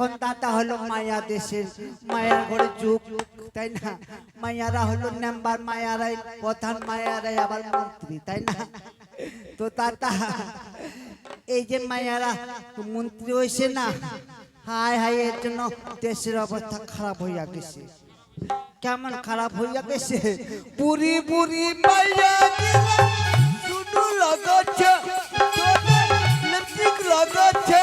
এখন দাদা হলো মায়া দেশের মায়ার ঘরে যুগ, তাই না? মায়ারা হলো মেম্বার মায়ারাই প্রধান, মায়ারাই আবার মন্ত্রী, তাই না? তো দাদা এই যে মায়ারা, মন্ত্রী হয়েছে না হাই হাই এর জন্য দেশের অবস্থা খারাপ হইয়া গেছে। কেমন খারাপ হইয়া গেছে? বুড়ি বুড়ি মাইয়া শুধু লাগাচ্ছে লিপস্টিক লাগাচ্ছে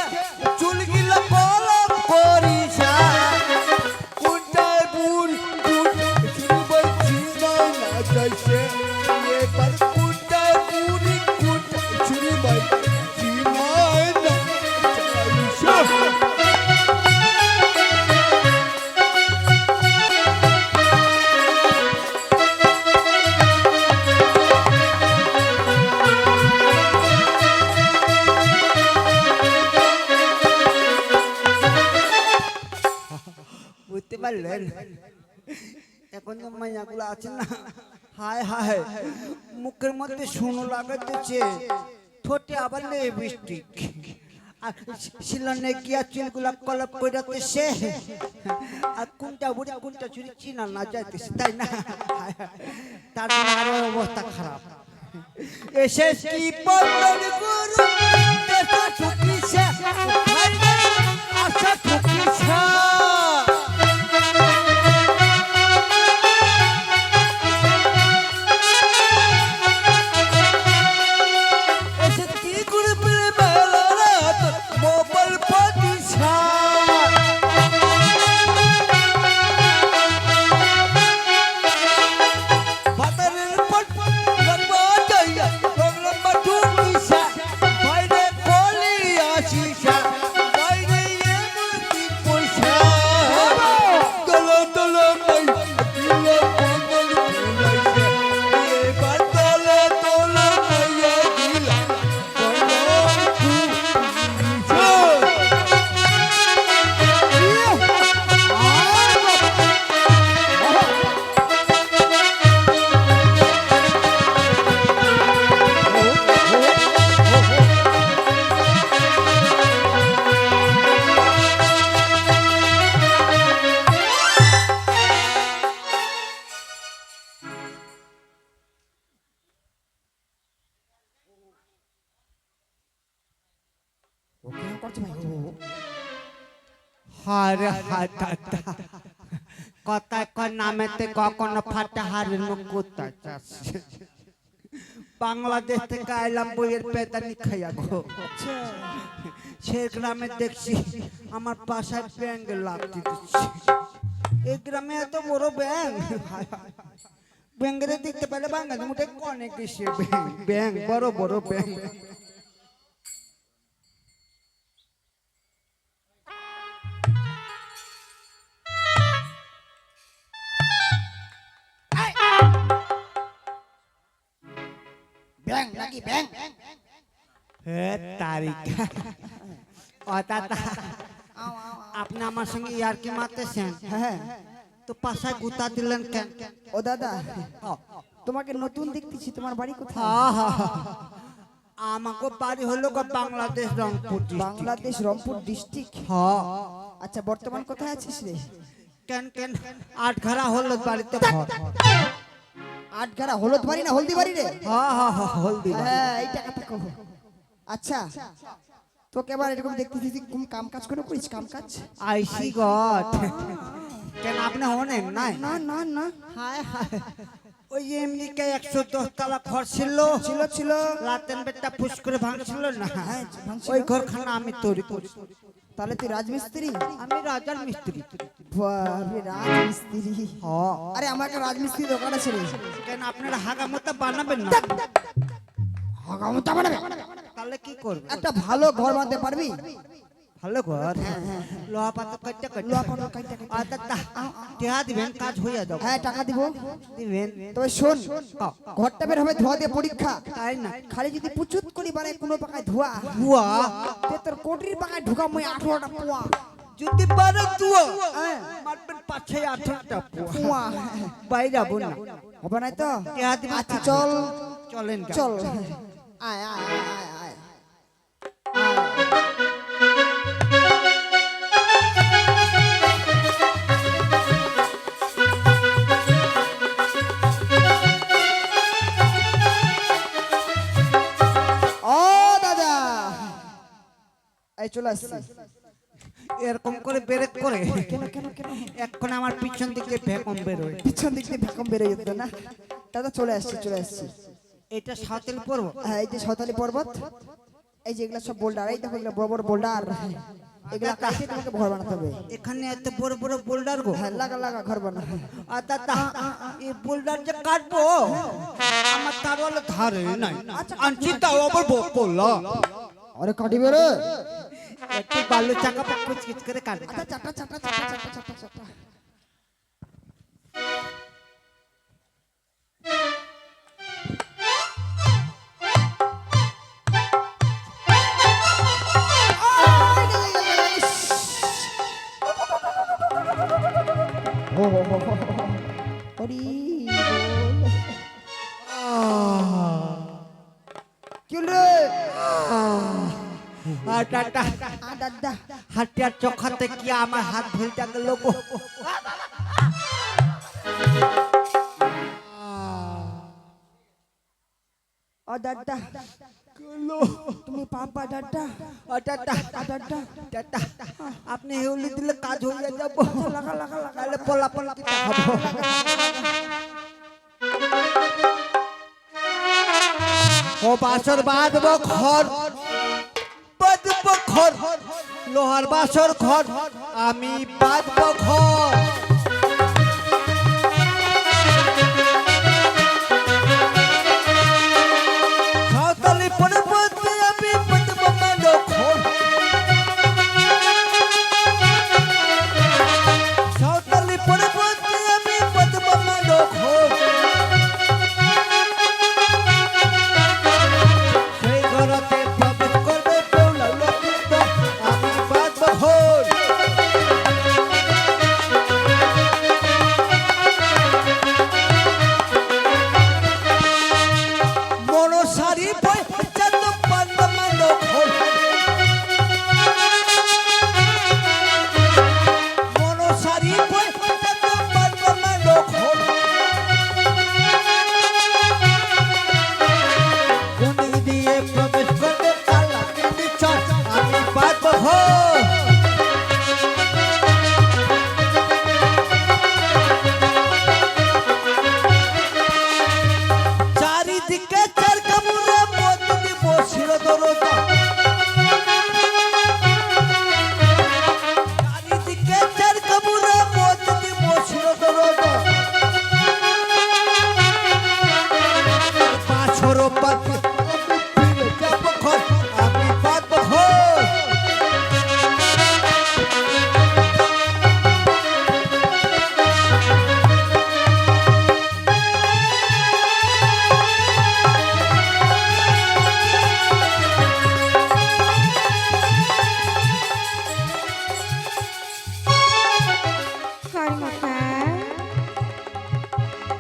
পারলেন এখন যে মাইয়াগুলো আছে না। হায় হায় মুখের মধ্যে শুনো লাগাতেছে ঠোঁটে আবার লিপস্টিক আর তার আরও অবস্থা খারাপ। এসে কি বলন গুরু? নামেতে কখনো ফাটা হারের মুখ কোথায় বাংলাদেশ থেকে আইলাম বইয়ের পেদানি খাইয়া গো। সে গ্রামে দেখছি আমার পাশায় ব্যাংক লাগতে দিচ্ছে এই গ্রামে এত বড় ব্যাংক? ব্যাংকের দেখতে পেলে বাঙালি মুঠে অনেক বেশি ব্যাংক? বড় বড় ব্যাংক। ব্যাং নাকি ব্যাং হে তারিকা ও দাদা আপনি আমার সঙ্গে ইয়ারকি মারতেছেন। হ্যাঁ। তো পাশায় গুতা দিলেন কেন? ও দাদা তোমাকে নতুন দেখতেছি। তোমার বাড়ি কোথায়? আমাকে বাড়ি হলো বাংলাদেশ রংপুর বাংলাদেশ রংপুর ডিস্ট্রিক্ট হ্যাঁ আচ্ছা বর্তমান কোথায় আছিস রে? কেন কেন? আট ঘরা হলো বাড়িতে। হলুদ বাড়ি না হলদি বাড়ি রে? হ্যাঁ হ্যাঁ হ্যাঁ হলদি হ্যাঁ আচ্ছা তোকে আবার এরকম দেখতেছি কোন কাম কাজ করে করিস কাম কাজ? I see God. কেন আপনি অনেক নাই? না না না। হায় হায়। ওই এমনিকে একশো দশ তলা ঘর ছিল। ছিল ছিল। লাতেন বেটটা ফুস করে ভাঙছিল না? হ্যাঁ। ওই ঘরখানা আমি তৈরি করি তাহলে তুই রাজমিস্ত্রি? আমি রাজার মিস্ত্রি। বাপরে রাজমিস্ত্রি। আরে আমার একটা রাজমিস্ত্রি দোকান আছে কেন আপনারা হাগামতা বানাবেন না? হাগামতা বানাবে তাহলে কি করবে? একটা ভালো ঘর বানাতে পারবি? ভালো ঘর লোহা পাতা কাটতে কাটতে লোহা পাতা কাটতে কাটতে। টেহা দিবেন কাজ হইয়া যাবে হ্যাঁ টাকা দিব। দিবেন। তবে শোন ঘরটা বের হবে ধোয়া দিয়ে পরীক্ষা তাই না। খালি যদি পুচুত করি বারে কোনো পাকায় ধোয়া বুয়া তে তোর কোটির পাকায় ঢুকা মই আঠারোটা পোয়া যদি দুয়া হ্যাঁ। মারবেন ছয় আঠারোটা পোয়া বাইরে যাব না। হবে না তো? আচ্ছা চল। চলেন। চল। আয় আয় আয় আয় আয়। আসছি এরকম করে ব্রেক করে। কেন কেন কেন এখন আমার পিছন দিকে ভেকম বেরোয়। পিছন দিক দিয়ে ভেকম বেরোয় যেত না? দাদা চলে আসছি চলে আসছি। এটা সাঁতেল পড়ব হ্যাঁ এই যে সাঁওতালি পর্বত এই যে এগুলা সব বোল্ডার এই দেখো এগুলা বড় বড় বোল্ডার। এগুলা কাছে তোমাকে ঘর বানাতে হবে। এখানে এত বড় বড় বোল্ডার গো। হ্যাঁ লাগা লাগা ঘর বানা। আর দাদা এই বোল্ডার যে কাটবো আমার তার হলো ধারে নাই। আনছি তাও আবার বললা আরে কাটিবে রে একটু বালু চাকা কুচকিচ করে আচ্ছা চাটা চাটা চাটা চাটা চাটা চাটা কি রে হাতিয়ার চোখাতে কি আমার হাত ভেলটা গেল গো? ও দাদা তুমি পাপা দাদা ও দাদা আ দাদা দাদা আপনি হেউলি দিলে কাজ হয়ে যাব। লাগা লাগা লাগালে পলা পলা কি খাব ও বাসর বাঁধবো ঘর। বাঁধবো ঘর লোহার বাসর ঘর আমি বাঁধবো ঘর।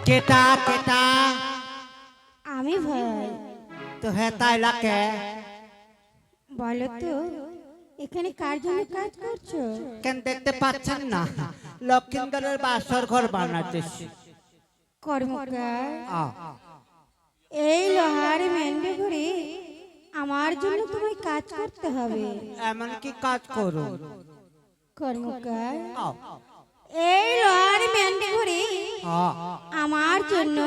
কেটা কেটা। আমি ভাই তো হ্যাঁ তাই লাগে। বলো তো এখানে কার জন্য কাজ করছ? কেন দেখতে পাচ্ছেন না? লক্ষিন্দরের বাসর ঘর বানাতেছি কর্মকার। এই লোহার মেন্ডে ঘুরে আমার জন্য তোমায় কাজ করতে হবে। এমন কি কাজ করো। কর্মকার। এই লোহার ম্যান্ডে ঘুরে। আমার জন্য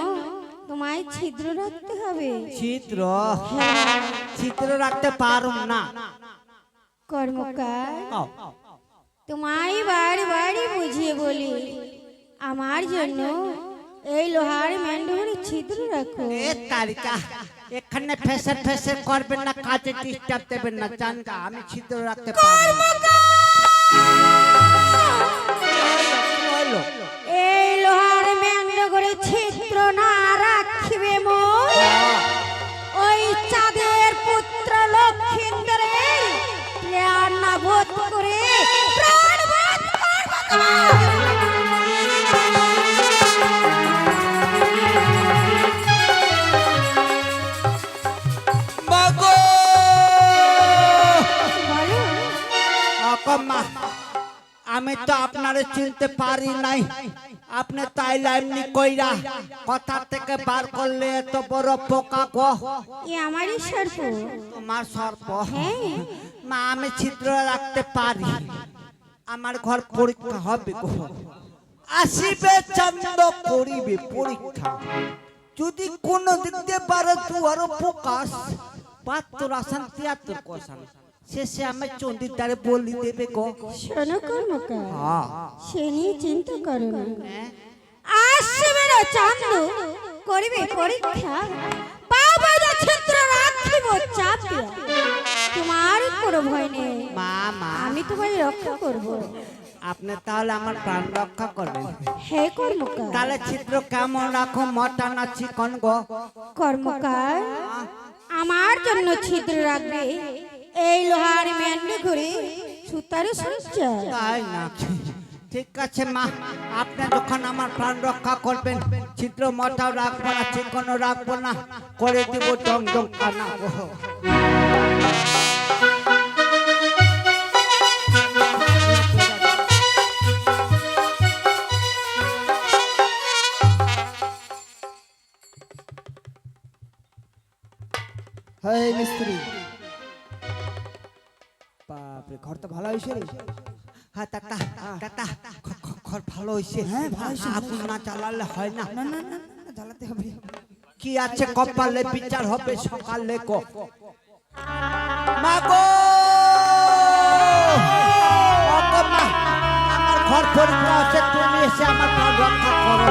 তোমায় ছিদ্র রাখতে হবে। চিত্র চিত্র রাখতে পারুম না। কর্মকার তোমায় বাড়ি বাড়ি বুঝিয়ে বলি আমার জন্য এই লোহার ম্যান্ডে ছিদ্র রাখো। এ তারিকা এখানে ফেসে ফেসে করবেন না কাজে ডিস্টার্ব দেবেন না জানগা আমি ছিদ্র রাখতে পারব। না রাখিবে মোর? ওই চাঁদের পুত্র লক্ষিন্দরের প্রাণ না বোধ করে প্রাণ বোধ করব তোমার। মাগো বলো। অকম্মা আমি তো আপনারে চিনতে পারি নাই। আপনি তাই লাইননি কইরা কথা থেকে বার করলে এত বড় পোকা গো এ আমারই সর্প। তোমার সর্প? হ্যাঁ। মা আমি ছিদ্র রাখতে পারি। আমার ঘর পরীক্ষা হবে গো। আসিবে চন্দ্র করিবে পরীক্ষা। যদি কোন দিক দিয়ে পারে তুয়ার প্রকাশ বাহাত্তর আসান তিয়াত্তর কোসান। শেষে আমি চন্ডির দ্বারে বলি দেবে গো। শোনো কর্মকার হ্যাঁ। সে নিয়ে চিন্তা করো না। আসবে না চান্দ করিবে পরীক্ষা। বাবা যা ছিদ্র রাখিব চাপিয়া তোমার কোনো ভয় নেই। মা মা। আমি তোমায় রক্ষা করব। আপনি তাহলে আমার প্রাণ রক্ষা করবেন। হে কর্মকার। তাহলে ছিদ্র কেমন রাখো মটা না চিকন গো? কর্মকার আমার জন্য ছিদ্র রাখবে। এই লোহার ম্যান্ডে ঘুরে সুতারও সঞ্চার। তাই না ঠিক আছে মা আপনি যখন আমার প্রাণ রক্ষা করবেন ছিদ্র মটাও রাখব না চিকনও রাখব না করে দিব ডং ডং কানা। গো। হ্যাঁ মিস্ত্রি। বাপরে ঘর তো ভালো হয়েছে রে। হ্যাঁ খ- খ- ঘর ভালো হয়েছে। হ্যাঁ, ভালো হয়েছে, আগুন না জ্বালালে হয় না। না না না জ্বালাতে হবে। কি আছে কপালে? বিচার হবে সকালে গো মা গো আমার ঘর পরীক্ষা আছে তুমি এসে আমার প্রাণ রক্ষা করো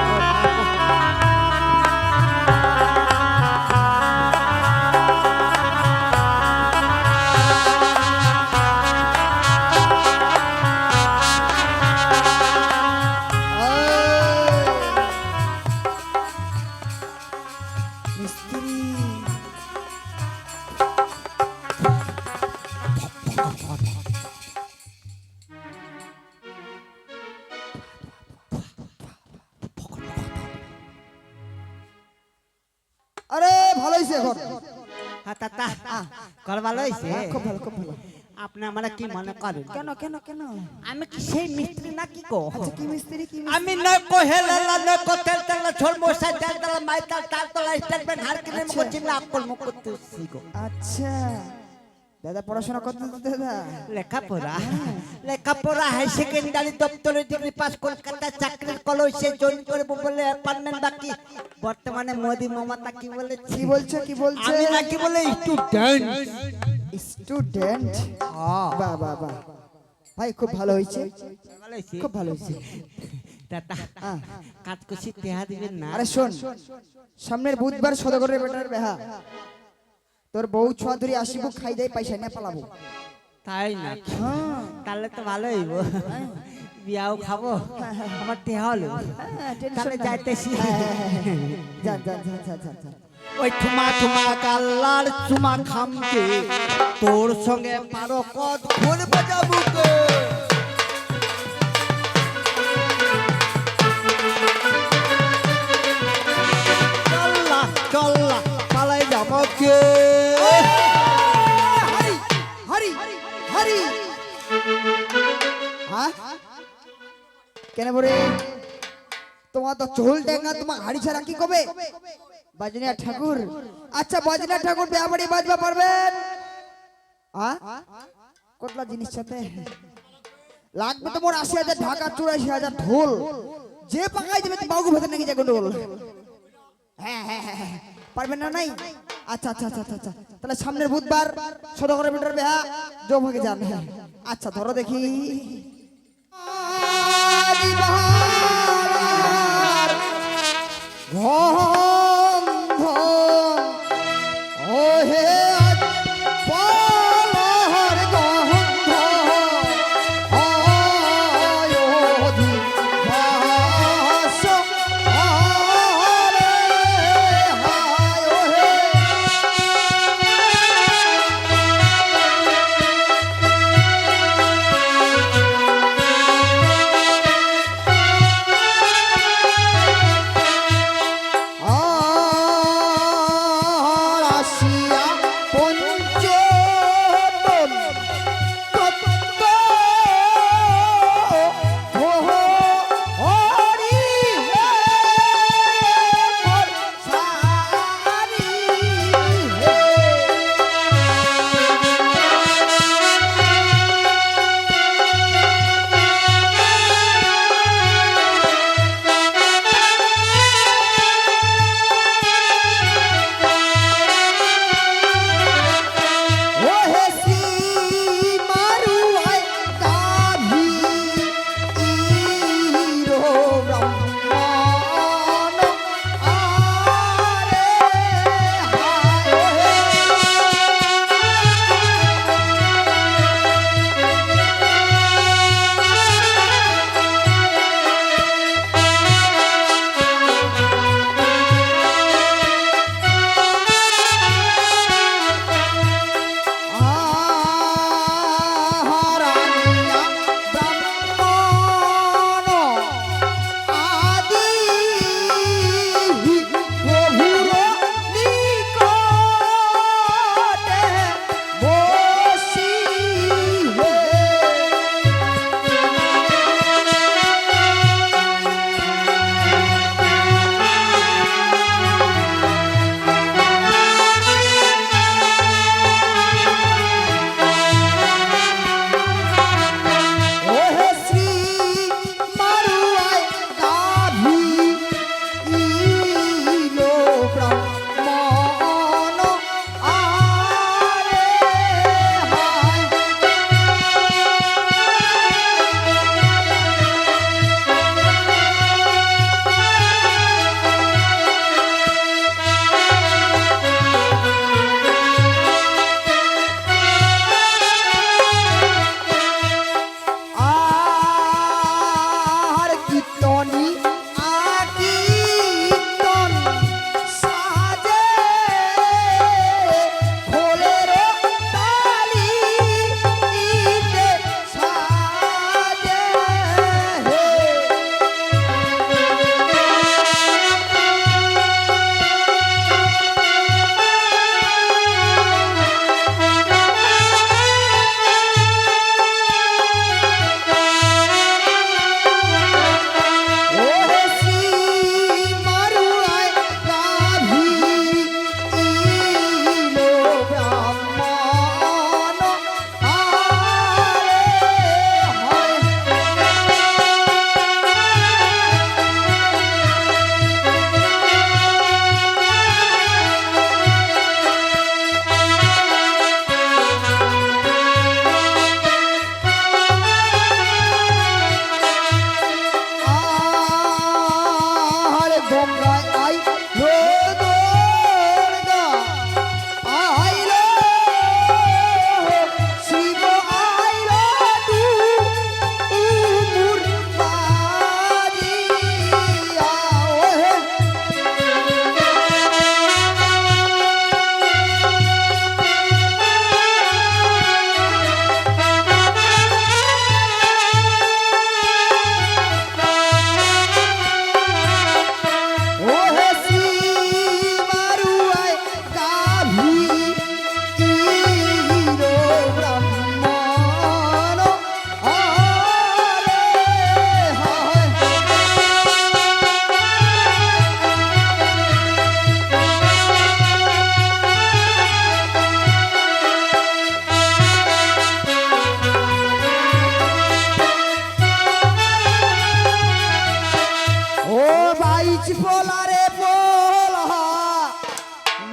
কি মনে করেন? কেন কেন কেন? আমি কি সেই মিস্ত্রি নাকি গো আচ্ছা কি মিস্ত্রি কি? আমি নয় কোহেলা নয় কোতেল তেল ছোট মশাই তেল তেল মাইতাল তাল তলা স্টেটমেন্ট হার কিনে মুখ চিন্তা আকল মুখ করতে গো। আচ্ছা। দাদা পড়াশোনা করতে দাদা? লেখাপড়া। লেখাপড়া? হাই সেকেন্ডারি দপ্তরে ডিগ্রি পাস কলকাতা চাকরির কলসে জয়েন করব বলে অ্যাপার্টমেন্ট বাকি বর্তমানে মোদি মমতা কি বলে কি বলছো কি বলছো? আমি নাকি বলে স্টুডেন্ট স্টুডেন্ট বাহ বাহ বাহ। ভাই খুব ভালো হয়েছে? খুব ভালো হয়েছে। হ্যাঁ। কাজ করছি তেহা দিবেন না। আরে শোন সামনের বুধবার সদগরের বেটার বেহা। তোর বউ ছোয়া ধরে আসিব খাই দেয় পয়সা নিয়ে পালাবো। তাই না? হ্যাঁ। তাহলে তো ভালো হইব। বিয়াও খাব আমার তেহা হলো। হ্যাঁ, তাহলে যাইতেছি। হ্যাঁ, হ্যাঁ, হ্যাঁ, হ্যাঁ। যা যা যা যা যা যা ওই ঠুমা ঠুমা কাল্লার চুমা খামকে, তোর সঙ্গে পারো কত ফুল বাজাবো চল্লা কে হারি হারি হারি। হ্যাঁ? কেন বরে তোমার তো চোল ডেঙ্গা, তোমার হাড়ি ছাড়া কি কবে বাজনিয়া ঠাকুর। আচ্ছা বাজনিয়া ঠাকুর বিয়া বাড়ি বাজবা পারবেন? আ? কতলা জিনিস সাথে? লাগবে তো মোর আশি হাজার ঢাকা চুরাশি হাজার ঢোল। যে পাকাই দেবে বাবু ভেতর নাকি যাবে ঢোল হ্যাঁ হ্যাঁ হ্যাঁ হ্যাঁ। পারবেন না নাই? আচ্ছা আচ্ছা আচ্ছা আচ্ছা, আচ্ছা। তাহলে সামনের বুধবার সদগরে মিটার বেহা জোভাগে যান। আচ্ছা ধরো দেখি। আদি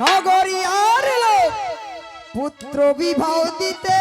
নগরী আর পুত্র বিবাহ দিতে